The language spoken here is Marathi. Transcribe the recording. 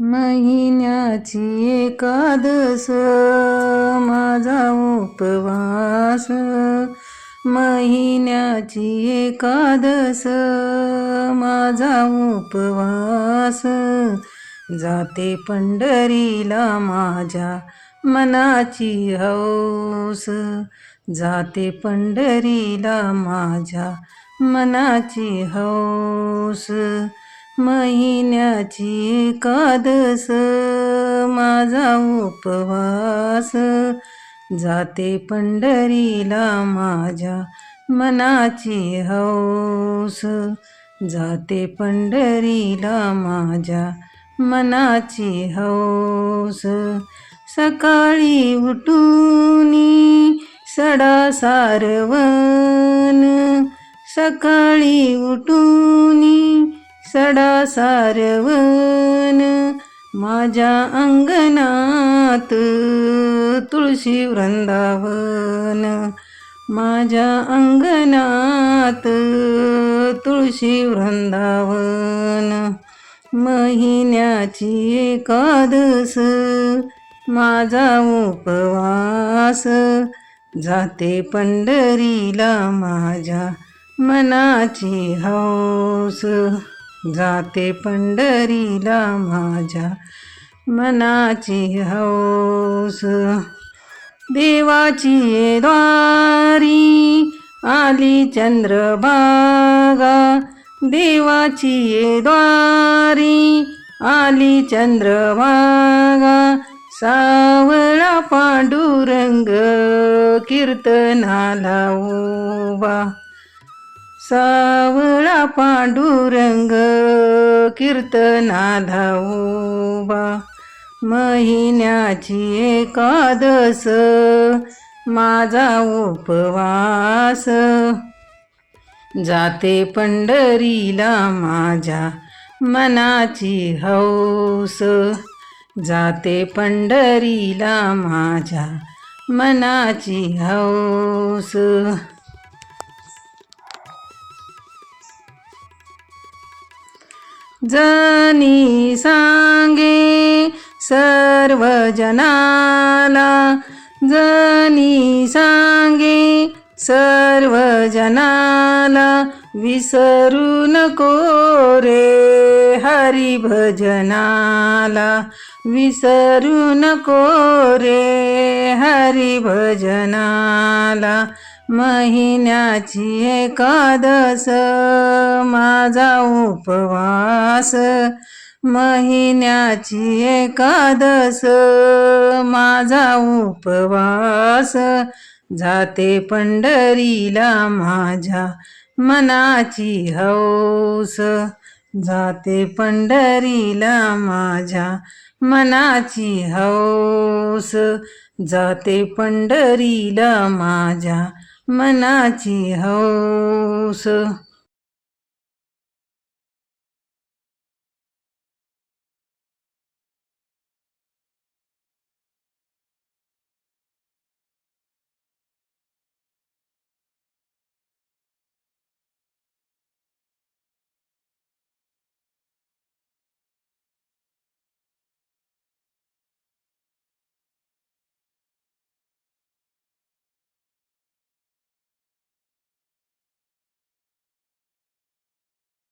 महिन्याची एकादस माझा उपवास. महिन्याची एकादस माझा उपवास. जाते पंढरीला माझ्या मनाची हौस. जाते पंढरीला माझ्या मनाची हौस. महिन्याची एकादस माझा उपवास. जाते पंढरीला माझ्या मनाची हौस. जाते पंढरीला माझ्या मनाची हौस. सकाळी उठूनी सडा सारवण. सकाळी उठूनी सडा सारवण माझ्या अंगणात तुळशी वृंदावन. माझ्या अंगणात तुळशी वृंदावन. महिन्याची एकादस माझा उपवास. जाते पंढरीला माझ्या मनाची हौस. जाते पंढरीला माझ्या मनाची हौस. देवाची ये द्वारी आली चंद्रभागा. देवाची ये द्वारी आली चंद्रभागा. सावळा पांडुरंग कीर्तनाला उभा. सावळा पांडुरंग कीर्तना धावोबा महिन्याची एकादस माझा उपवास. जाते पंढरीला माझ्या मनाची हौस. जाते पंढरीला माझ्या मनाची हौस. जनी सांगे सर्व जनाला जनी सांगे सर्व जनाला विसरू नको रे हरी भजनाला विसरू नको रे हरी भजनाला महिन्याची एकादस माझा उपवास. महिन्याची एकादस माझा उपवास. जाते पंढरीला माझ्या मनाची हौस. जाते पंढरीला माझ्या मनाची हौस. जाते पंढरीला माझ्या मनाची हौस।